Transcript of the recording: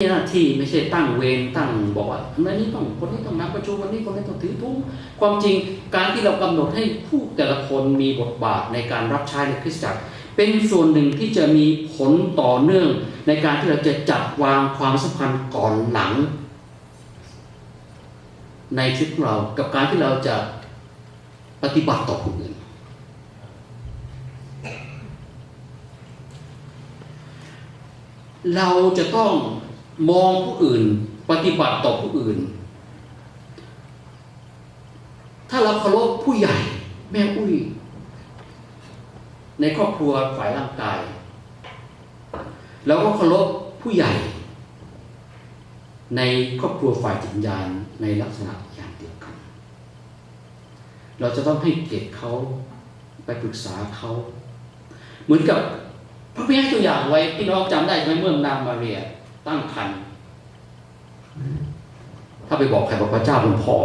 หน้าที่ไม่ใช่ตั้งเวรตั้งบอกว่าวันนี้ต้องคนนี้ต้องนับประชุมวันนี้คนนี้ต้องถือทุ่งความจริงการที่เรากำหนดให้ผู้แต่ละคนมีบทบาทในการรับใช้ในคริสตจักร เป็นส่วนหนึ่งที่จะมีผลต่อเนื่อง ในการที่เราจะจัดวางความสัมพันธ์ก่อนหลัง ในชีวิตของเรากับการที่เราจะปฏิบัติต่อผู้อื่นเราจะต้อง มองผู้อื่น ปฏิบัติต่อผู้อื่น ถ้าเราเคารพผู้ใหญ่ แม่อุ้ย ในครอบครัวฝ่ายร่างกายเราก็เคารพผู้ใหญ่ ในครอบครัวฝ่ายจิตวิญญาณในลักษณะอย่างเดียวกัน เราจะต้องให้เกียรติเขาไปปรึกษาเขาเหมือนกับพระพี่ให้ตัวอย่างไว้พี่น้องจำได้ไหมเมื่อนางมาเรีย ตั้งคันถ้าไปบอกใครบอกพระเจ้าเป็นพ่อ